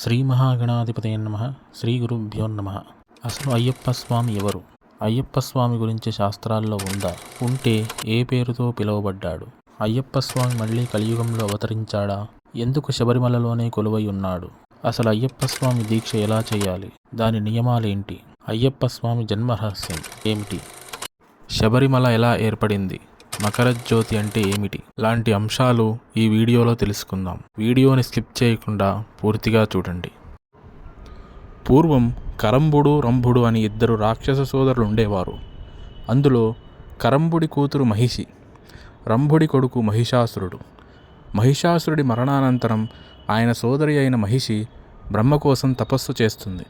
శ్రీ మహాగణాధిపతి నమ. శ్రీ గురుభ్యో నమ. అసలు అయ్యప్ప స్వామి ఎవరు? అయ్యప్ప స్వామి గురించి శాస్త్రాల్లో ఉందా? ఉంటే ఏ పేరుతో పిలువబడ్డాడు? అయ్యప్ప స్వామి మళ్ళీ కలియుగంలో అవతరించాడా? ఎందుకు శబరిమలలోనే కొలువై ఉన్నాడు? అసలు అయ్యప్ప స్వామి దీక్ష ఎలా చేయాలి? దాని నియమాలేంటి? అయ్యప్ప స్వామి జన్మ రహస్యం ఏమిటి? శబరిమల ఎలా ఏర్పడింది? మకర జ్యోతి అంటే ఏమిటి? లాంటి అంశాలు ఈ వీడియోలో తెలుసుకుందాం. వీడియోని స్కిప్ చేయకుండా పూర్తిగా చూడండి. పూర్వం కరంబుడు రంభుడు అని ఇద్దరు రాక్షస సోదరులు ఉండేవారు. అందులో కరంబుడి కూతురు మహిషి రంభుడి కొడుకు మహిషాసురుడు. మహిషాసురుడి మరణానంతరం ఆయన సోదరి అయిన మహిషి బ్రహ్మ కోసం తపస్సు చేస్తుంది.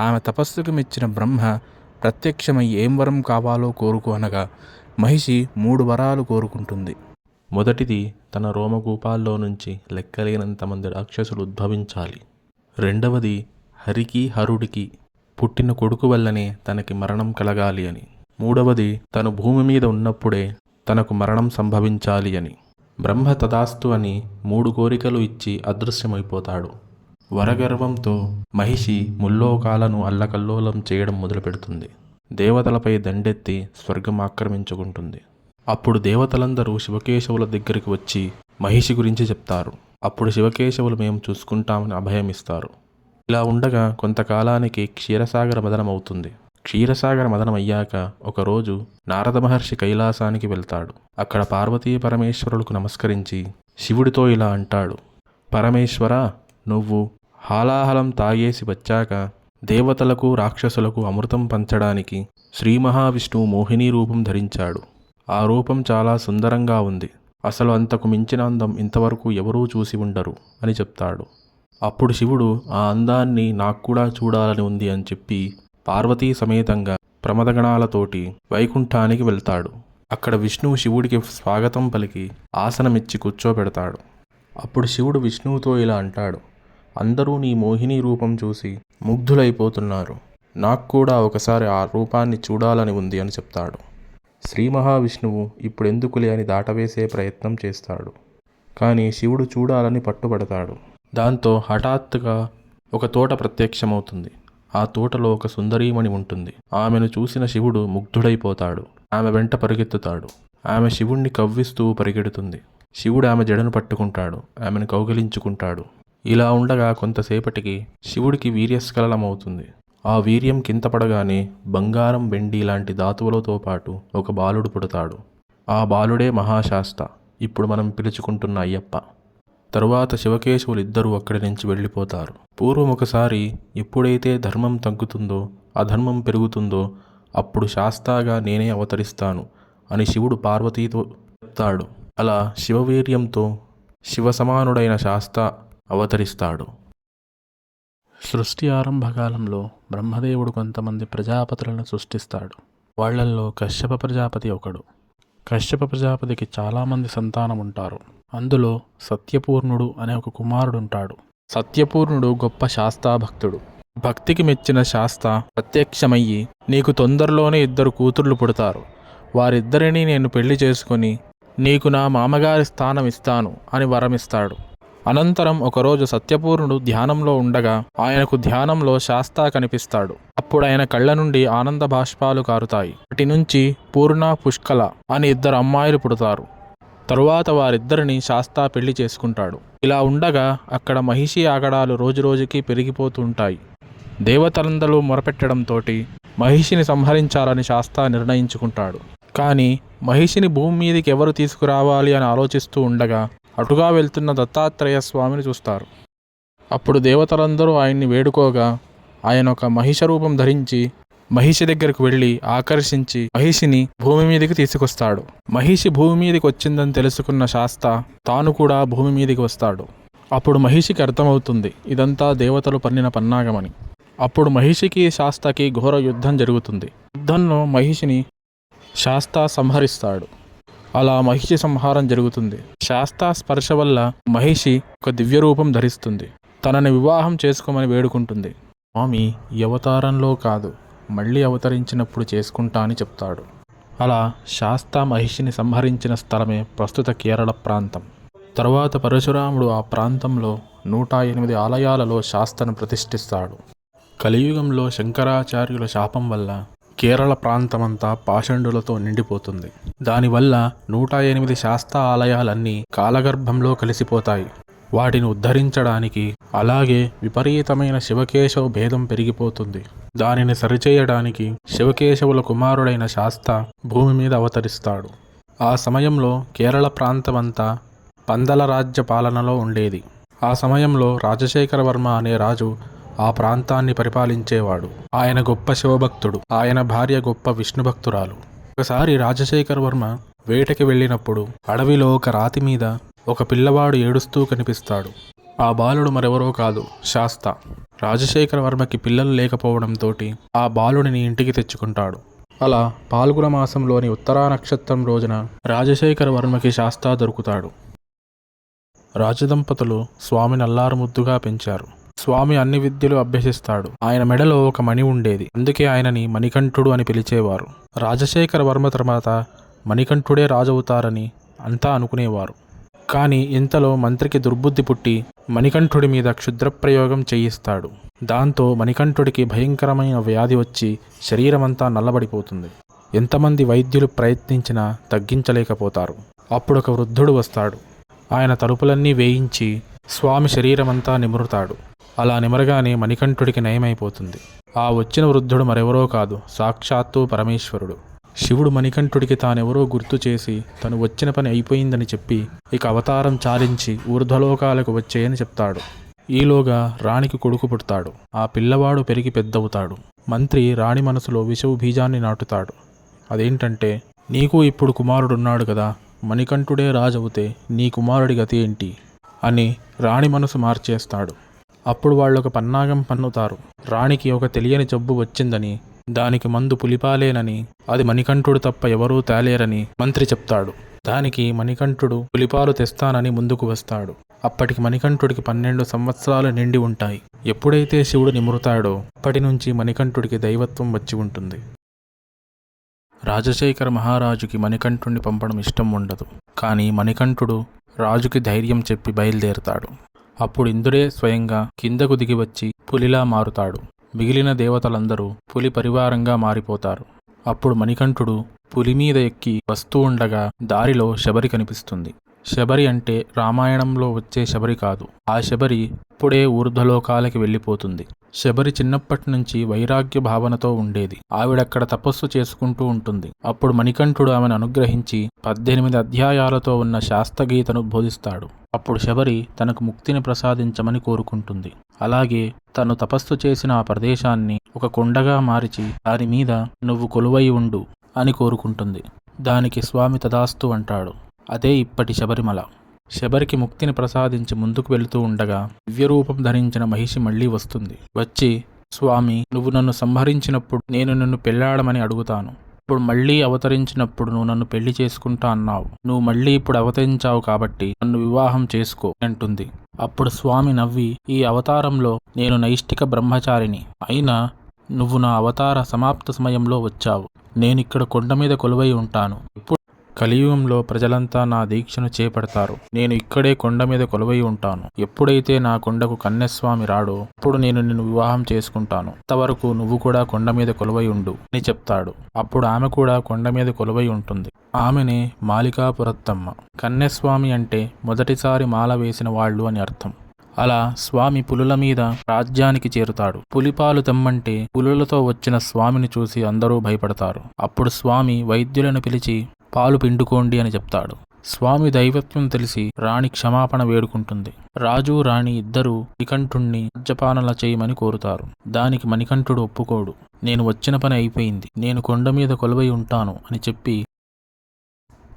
ఆమె తపస్సుకు మెచ్చిన బ్రహ్మ ప్రత్యక్షమై ఏం వరం కావాలో కోరుకు అనగా మహిషి మూడు వరాలు కోరుకుంటుంది. మొదటిది తన రోమగూపాల్లో నుంచి లెక్కలేనంత మంది రాక్షసులు ఉద్భవించాలి. రెండవది హరికి హరుడికి పుట్టిన కొడుకు వల్లనే తనకి మరణం కలగాలి అని. మూడవది తను భూమి మీద ఉన్నప్పుడే తనకు మరణం సంభవించాలి అని. బ్రహ్మ తదాస్తు అని మూడు కోరికలు ఇచ్చి అదృశ్యమైపోతాడు. వరగర్వంతో మహిషి ముల్లోకాలను అల్లకల్లోలం చేయడం మొదలుపెడుతుంది. దేవతలపై దండెత్తి స్వర్గం ఆక్రమించుకుంటుంది. అప్పుడు దేవతలందరూ శివకేశవుల దగ్గరికి వచ్చి మహిషి గురించి చెప్తారు. అప్పుడు శివకేశవులు మేము చూసుకుంటామని అభయమిస్తారు. ఇలా ఉండగా కొంతకాలానికి క్షీరసాగర మదనమవుతుంది క్షీరసాగర మదనమయ్యాక ఒకరోజు నారద మహర్షి కైలాసానికి వెళ్తాడు. అక్కడ పార్వతీ పరమేశ్వరులకు నమస్కరించి శివుడితో ఇలా అంటాడు. పరమేశ్వర నువ్వు హాలాహలం తాగేసి వచ్చాక దేవతలకు రాక్షసులకు అమృతం పంచడానికి శ్రీ మహావిష్ణువు మోహిని రూపం ధరించాడు. ఆ రూపం చాలా సుందరంగా ఉంది. అసలు అంతకు మించిన అందం ఇంతవరకు ఎవరూ చూసి ఉండరు అని చెప్తాడు. అప్పుడు శివుడు ఆ అందాన్ని నాకు కూడా చూడాలని ఉంది అని చెప్పి పార్వతీ సమేతంగా ప్రమదగణాలతోటి వైకుంఠానికి వెళ్తాడు. అక్కడ విష్ణువు శివుడికి స్వాగతం పలికి ఆసనమిచ్చి కూర్చోబెడతాడు. అప్పుడు శివుడు విష్ణువుతో ఇలా అంటాడు అందరూ నీ మోహిని రూపం చూసి ముగ్ధులైపోతున్నారు. నాకు కూడా ఒకసారి ఆ రూపాన్ని చూడాలని ఉంది అని చెప్తాడు. శ్రీ మహావిష్ణువు ఇప్పుడెందుకులే అని దాటవేసే ప్రయత్నం చేస్తాడు. కానీ శివుడు చూడాలని పట్టుబడతాడు. దాంతో హఠాత్తుగా ఒక తోట ప్రత్యక్షమవుతుంది. ఆ తోటలో ఒక సుందరీమణి ఉంటుంది. ఆమెను చూసిన శివుడు ముగ్ధుడైపోతాడు. ఆమె వెంట పరిగెత్తుతాడు. ఆమె శివుణ్ణి కవ్విస్తూ పరిగెడుతుంది. శివుడు ఆమె జడను పట్టుకుంటాడు. ఆమెను కౌగిలించుకుంటాడు. ఇలా ఉండగా కొంతసేపటికి శివుడికి వీర్యస్ఖలనమవుతుంది. ఆ వీర్యం కింద పడగానే బంగారం వెండి లాంటి ధాతువులతో పాటు ఒక బాలుడు పుడతాడు. ఆ బాలుడే మహాశాస్త ఇప్పుడు మనం పిలుచుకుంటున్న అయ్యప్ప. తరువాత శివకేశవులు ఇద్దరూ అక్కడి నుంచి వెళ్ళిపోతారు. పూర్వం ఒకసారి ఎప్పుడైతే ధర్మం తగ్గుతుందో అధర్మం పెరుగుతుందో అప్పుడు శాస్తాగా నేనే అవతరిస్తాను అని శివుడు పార్వతీతో చెప్తాడు. అలా శివవీర్యంతో శివ సమానుడైన శాస్త అవతరిస్తాడు. సృష్టి ఆరంభకాలంలో బ్రహ్మదేవుడు కొంతమంది ప్రజాపతులను సృష్టిస్తాడు. వాళ్ళల్లో కశ్యప ప్రజాపతి ఒకడు. కశ్యప ప్రజాపతికి చాలామంది సంతానం ఉంటారు అందులో సత్యపూర్ణుడు అనే ఒక కుమారుడు ఉంటాడు సత్యపూర్ణుడు గొప్ప శాస్తాభక్తుడు. భక్తికి మెచ్చిన శాస్త ప్రత్యక్షమయ్యి నీకు తొందరలోనే ఇద్దరు కూతుర్లు పుడతారు. వారిద్దరినీ నేను పెళ్ళి చేసుకుని నీకు నా మామగారి స్థానం ఇస్తాను అని వరమిస్తాడు. అనంతరం ఒకరోజు సత్యపూర్ణుడు ధ్యానంలో ఉండగా ఆయనకు ధ్యానంలో శాస్తా కనిపిస్తాడు. అప్పుడు ఆయన కళ్ళ నుండి ఆనంద బాష్పాలు కారుతాయి. అటి నుంచి పూర్ణ పుష్కల అని ఇద్దరు అమ్మాయిలు పుడతారు. తరువాత వారిద్దరిని శాస్తా పెళ్ళి చేసుకుంటాడు. ఇలా ఉండగా అక్కడ మహిషి ఆగడాలు రోజురోజుకి పెరిగిపోతుంటాయి. దేవతలందరూ మొరపెట్టడంతో మహిషిని సంహరించాలని శాస్తా నిర్ణయించుకుంటాడు. కానీ మహిషిని భూమి మీదకి ఎవరు తీసుకురావాలి అని ఆలోచిస్తూ ఉండగా అటుగా వెళ్తున్న దత్తాత్రేయ స్వామిని చూస్తారు. అప్పుడు దేవతలందరూ ఆయన్ని వేడుకోగా ఆయన ఒక మహిష రూపం ధరించి మహిషి దగ్గరకు వెళ్ళి ఆకర్షించి మహిషిని భూమి మీదకి తీసుకొస్తాడు. మహిషి భూమి మీదకి వచ్చిందని తెలుసుకున్న శాస్త తాను కూడా భూమి మీదకి వస్తాడు. అప్పుడు మహిషికి అర్థమవుతుంది ఇదంతా దేవతలు పన్నిన పన్నాగమని. అప్పుడు మహిషికి శాస్తకి ఘోర యుద్ధం జరుగుతుంది. యుద్ధంలో మహిషిని శాస్త సంహరిస్తాడు. అలా మహిషి సంహారం జరుగుతుంది. శాస్తా స్పర్శ వల్ల మహిషి ఒక దివ్య రూపం ధరిస్తుంది. తనని వివాహం చేసుకోమని వేడుకుంటుంది. స్వామి ఈ అవతారంలో కాదు. మళ్ళీ అవతరించినప్పుడు చేసుకుంటా అని చెప్తాడు. అలా శాస్తా మహిషిని సంహరించిన స్థలమే ప్రస్తుత కేరళ ప్రాంతం. తరువాత పరశురాముడు ఆ ప్రాంతంలో నూట ఎనిమిది ఆలయాలలో శాస్తను ప్రతిష్ఠిస్తాడు. కలియుగంలో శంకరాచార్యుల శాపం వల్ల కేరళ ప్రాంతమంతా పాషండులతో నిండిపోతుంది. దానివల్ల నూట ఎనిమిది శాస్త ఆలయాలన్నీ కాలగర్భంలో కలిసిపోతాయి. వాటిని ఉద్ధరించడానికి అలాగే విపరీతమైన శివకేశవ భేదం పెరిగిపోతుంది. దానిని సరిచేయడానికి శివకేశవుల కుమారుడైన శాస్త భూమి మీద అవతరిస్తాడు. ఆ సమయంలో కేరళ ప్రాంతమంతా పందల రాజ్య పాలనలో ఉండేది. ఆ సమయంలో రాజశేఖర వర్మ అనే రాజు ఆ ప్రాంతాన్ని పరిపాలించేవాడు. ఆయన గొప్ప శివభక్తుడు. ఆయన భార్య గొప్ప విష్ణు భక్తురాలు ఒకసారి రాజశేఖర వర్మ వేటకి వెళ్ళినప్పుడు అడవిలో ఒక రాతి మీద ఒక పిల్లవాడు ఏడుస్తూ కనిపిస్తాడు. ఆ బాలుడు మరెవరో కాదు శాస్త. రాజశేఖర వర్మకి పిల్లలు లేకపోవడంతో ఆ బాలుడిని ఇంటికి తెచ్చుకుంటాడు. అలా పాల్గుణ మాసంలోని ఉత్తరా నక్షత్రం రోజున రాజశేఖర వర్మకి శాస్తా దొరుకుతాడు. రాజదంపతులు స్వామిని అల్లారు ముద్దుగా పెంచారు. స్వామి అన్ని విద్యలు అభ్యసిస్తాడు. ఆయన మెడలో ఒక మణి ఉండేది. అందుకే ఆయనని మణికంఠుడు అని పిలిచేవారు. రాజశేఖర వర్మ తర్వాత మణికంఠుడే రాజవుతారని అంతా అనుకునేవారు. కానీ ఇంతలో మంత్రికి దుర్బుద్ధి పుట్టి మణికంఠుడి మీద క్షుద్రప్రయోగం చేయిస్తాడు. దాంతో మణికంఠుడికి భయంకరమైన వ్యాధి వచ్చి శరీరమంతా నల్లబడిపోతుంది. ఎంతమంది వైద్యులు ప్రయత్నించినా తగ్గించలేకపోతారు. అప్పుడు ఒక వృద్ధుడు వస్తాడు. ఆయన తలుపులన్నీ వేయించి స్వామి శరీరమంతా నిమురుతాడు. అలా నిమరగానే మణికంఠుడికి నయమైపోతుంది. ఆ వచ్చిన వృద్ధుడు మరెవరో కాదు సాక్షాత్తు పరమేశ్వరుడు. శివుడు మణికంఠుడికి తానెవరో గుర్తు చేసి తను వచ్చిన పని అయిపోయిందని చెప్పి ఇక అవతారం చాలించి ఊర్ధ్వలోకాలకు వచ్చేయని చెప్తాడు. ఈలోగా రాణికి కొడుకు పుడతాడు. ఆ పిల్లవాడు పెరిగి పెద్దవుతాడు. మంత్రి రాణి మనసులో విషవు బీజాన్ని నాటుతాడు. అదేంటంటే నీకు ఇప్పుడు కుమారుడున్నాడు కదా మణికంఠుడే రాజవుతే నీ కుమారుడి గతి ఏంటి? అని రాణి మనసు మార్చేస్తాడు. అప్పుడు వాళ్ళొక ఒక పన్నాగం పన్నుతారు. రాణికి ఒక తెలియని జబ్బు వచ్చిందని దానికి మందు పులిపాలేనని అది మణికంఠుడు తప్ప ఎవరూ తేలేరని మంత్రి చెప్తాడు. దానికి మణికంఠుడు పులిపాలు తెస్తానని ముందుకు వస్తాడు. అప్పటికి మణికంఠుడికి పన్నెండు సంవత్సరాలు నిండి ఉంటాయి. ఎప్పుడైతే శివుడు నిమురుతాడో అప్పటి నుంచి మణికంఠుడికి దైవత్వం వచ్చి ఉంటుంది. రాజశేఖర మహారాజుకి మణికంఠుణ్ణి పంపడం ఇష్టం ఉండదు. కానీ మణికంఠుడు రాజుకి ధైర్యం చెప్పి బయలుదేరుతాడు. అప్పుడు ఇంద్రుడే స్వయంగా కిందకు దిగి వచ్చి పులిలా మారుతాడు. మిగిలిన దేవతలందరూ పులి పరివారంగా మారిపోతారు. అప్పుడు మణికంఠుడు పులి మీద ఎక్కి వస్తూ ఉండగా దారిలో శబరి కనిపిస్తుంది. శబరి అంటే రామాయణంలో వచ్చే శబరి కాదు. ఆ శబరి ఇప్పుడే ఊర్ధ్వలోకాలకి వెళ్ళిపోతుంది. శబరి చిన్నప్పటి నుంచి వైరాగ్య భావనతో ఉండేది. ఆవిడక్కడ తపస్సు చేసుకుంటూ ఉంటుంది. అప్పుడు మణికంఠుడు ఆమెను అనుగ్రహించి పద్దెనిమిది అధ్యాయాలతో ఉన్న శాస్త్రగీతను బోధిస్తాడు. అప్పుడు శబరి తనకు ముక్తిని ప్రసాదించమని కోరుకుంటుంది. అలాగే తను తపస్సు చేసిన ఆ ప్రదేశాన్ని ఒక కొండగా మార్చి దాని మీద నువ్వు కొలువై ఉండు అని కోరుకుంటుంది. దానికి స్వామి తదాస్తు అంటాడు. అదే ఇప్పటి శబరిమల. శబరికి ముక్తిని ప్రసాదించి ముందుకు వెళుతూ ఉండగా దివ్యరూపం ధరించిన మహిషి మళ్ళీ వస్తుంది. వచ్చి స్వామి నువ్వు నన్ను సంహరించినప్పుడు నేను నిన్ను పెళ్ళాడమని అడుగుతాను. ఇప్పుడు మళ్ళీ అవతరించినప్పుడు నువ్వు నన్ను పెళ్ళి చేసుకుంటా అన్నావు. నువ్వు మళ్ళీ ఇప్పుడు అవతరించావు కాబట్టి నన్ను వివాహం చేసుకో అంటుంది. అప్పుడు స్వామి నవ్వి ఈ అవతారంలో నేను నైష్టిక బ్రహ్మచారిని. అయినా నువ్వు నా అవతార సమాప్త సమయంలో వచ్చావు. నేనిక్కడ కొండ మీద కొలువై ఉంటాను. కలియుగంలో ప్రజలంతా నా దీక్షను చేపడతారు. నేను ఇక్కడే కొండ మీద కొలువై ఉంటాను. ఎప్పుడైతే నా కొండకు కన్యస్వామి రాడో అప్పుడు నేను నిన్ను వివాహం చేసుకుంటాను. అంతవరకు నువ్వు కూడా కొండ మీద కొలువై ఉండు అని చెప్తాడు. అప్పుడు ఆమె కూడా కొండ మీద కొలువై ఉంటుంది. ఆమెనే మాలికాపురత్తమ్మ. కన్యస్వామి అంటే మొదటిసారి మాల వేసిన వాళ్ళు అని అర్థం. అలా స్వామి పులుల మీద రాజ్యానికి చేరుతాడు. పులిపాలు తెమ్మంటే పులులతో వచ్చిన స్వామిని చూసి అందరూ భయపడతారు. అప్పుడు స్వామి వైద్యులను పిలిచి పాలు పిండుకోండి అని చెప్తాడు. స్వామి దైవత్వం తెలిసి రాణి క్షమాపణ వేడుకుంటుంది. రాజు రాణి ఇద్దరూ నికంఠుణ్ణి మద్యపానల చేయమని కోరుతారు. దానికి మణికంఠుడు ఒప్పుకోడు. నేను వచ్చిన పని అయిపోయింది. నేను కొండ మీద కొలువై ఉంటాను అని చెప్పి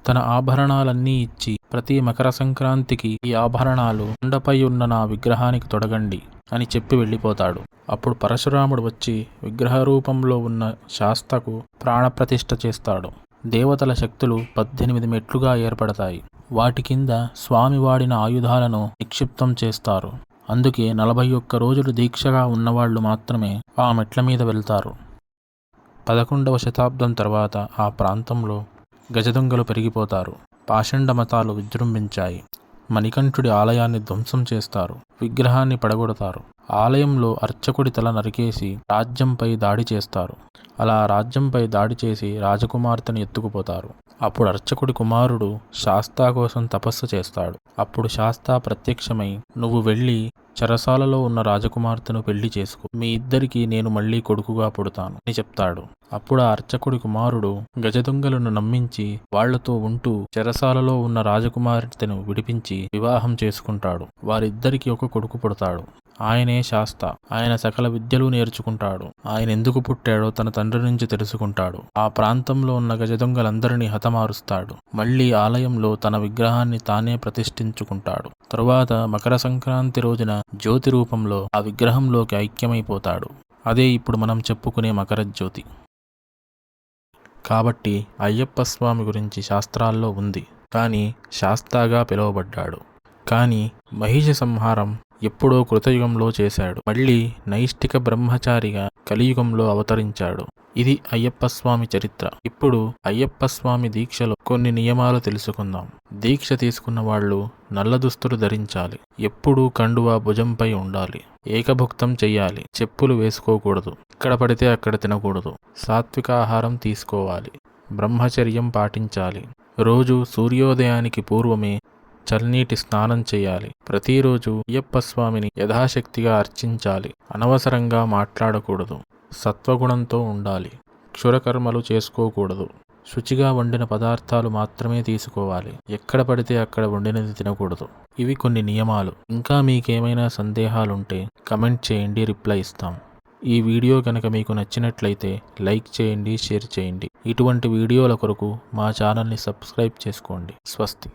తన ఆభరణాలన్నీ ఇచ్చి ప్రతి మకర సంక్రాంతికి ఈ ఆభరణాలు కొండపై ఉన్న నా విగ్రహానికి తొడగండి అని చెప్పి వెళ్ళిపోతాడు. అప్పుడు పరశురాముడు వచ్చి విగ్రహ రూపంలో ఉన్న శాస్తకు ప్రాణప్రతిష్ఠ చేస్తాడు. దేవతల శక్తులు పద్దెనిమిది మెట్లుగా ఏర్పడతాయి. వాటి కింద స్వామి వాడిన ఆయుధాలను నిక్షిప్తం చేస్తారు. అందుకే నలభై ఒక్క రోజులు దీక్షగా ఉన్నవాళ్ళు మాత్రమే ఆ మెట్ల మీద వెళ్తారు. పదకొండవ శతాబ్దం తర్వాత ఆ ప్రాంతంలో గజదొంగలు పెరిగిపోతారు. పాషండ మతాలు విజృంభించాయి. మణికంఠుడి ఆలయాన్ని ధ్వంసం చేస్తారు. విగ్రహాన్ని పడగొడతారు. ఆలయంలో అర్చకుడి తల నరికేసి రాజ్యంపై దాడి చేస్తారు. అలా రాజ్యంపై దాడి చేసి రాజకుమార్తెను ఎత్తుకుపోతారు. అప్పుడు అర్చకుడి కుమారుడు శాస్తా కోసం తపస్సు చేస్తాడు. అప్పుడు శాస్తా ప్రత్యక్షమై నువ్వు వెళ్ళి చెరసాలలో ఉన్న రాజకుమార్తెను పెళ్ళి చేసుకో. మీ ఇద్దరికి నేను మళ్ళీ కొడుకుగా పుడతాను అని చెప్తాడు. అప్పుడు ఆ అర్చకుడి కుమారుడు గజదొంగలను నమ్మించి వాళ్ళతో ఉంటూ చెరసాలలో ఉన్న రాజకుమార్తెను విడిపించి వివాహం చేసుకుంటాడు. వారిద్దరికి ఒక కొడుకు పుడతాడు. ఆయనే శాస్త ఆయన సకల విద్యలు నేర్చుకుంటాడు. ఆయన ఎందుకు పుట్టాడో తన తండ్రి నుంచి తెలుసుకుంటాడు. ఆ ప్రాంతంలో ఉన్న గజదొంగలందరినీ హతమారుస్తాడు. మళ్ళీ ఆలయంలో తన విగ్రహాన్ని తానే ప్రతిష్ఠించుకుంటాడు. తరువాత మకర సంక్రాంతి రోజున జ్యోతి రూపంలో ఆ విగ్రహంలోకి ఐక్యమైపోతాడు. అదే ఇప్పుడు మనం చెప్పుకునే మకర జ్యోతి కాబట్టి అయ్యప్ప స్వామి గురించి శాస్త్రాల్లో ఉంది. కానీ శాస్తాగా పిలువబడ్డాడు. కానీ మహిష సంహారం ఎప్పుడో కృతయుగంలో చేశాడు. మళ్ళీ నైష్టిక బ్రహ్మచారిగా కలియుగంలో అవతరించాడు. ఇది అయ్యప్ప స్వామి చరిత్ర. ఇప్పుడు అయ్యప్ప స్వామి దీక్షలో కొన్ని నియమాలు తెలుసుకుందాం. దీక్ష తీసుకున్న వాళ్ళు నల్ల దుస్తులు ధరించాలి. ఎప్పుడూ కండువా భుజంపై ఉండాలి. ఏకభుక్తం చెయ్యాలి. చెప్పులు వేసుకోకూడదు. ఇక్కడ పడితే అక్కడ తినకూడదు. సాత్విక ఆహారం తీసుకోవాలి. బ్రహ్మచర్యం పాటించాలి. రోజు సూర్యోదయానికి పూర్వమే చల్నీటి స్నానం చేయాలి. ప్రతిరోజు అయ్యప్ప స్వామిని యథాశక్తిగా అర్చించాలి. అనవసరంగా మాట్లాడకూడదు. సత్వగుణంతో ఉండాలి. క్షురకర్మలు చేసుకోకూడదు. శుచిగా వండిన పదార్థాలు మాత్రమే తీసుకోవాలి. ఎక్కడ పడితే అక్కడ వండినది తినకూడదు. ఇవి కొన్ని నియమాలు. ఇంకా మీకేమైనా సందేహాలుంటే కమెంట్ చేయండి రిప్లై ఇస్తాం. ఈ వీడియో కనుక మీకు నచ్చినట్లయితే లైక్ చేయండి షేర్ చేయండి. ఇటువంటి వీడియోల కొరకు మా ఛానల్ని సబ్స్క్రైబ్ చేసుకోండి. స్వస్తి.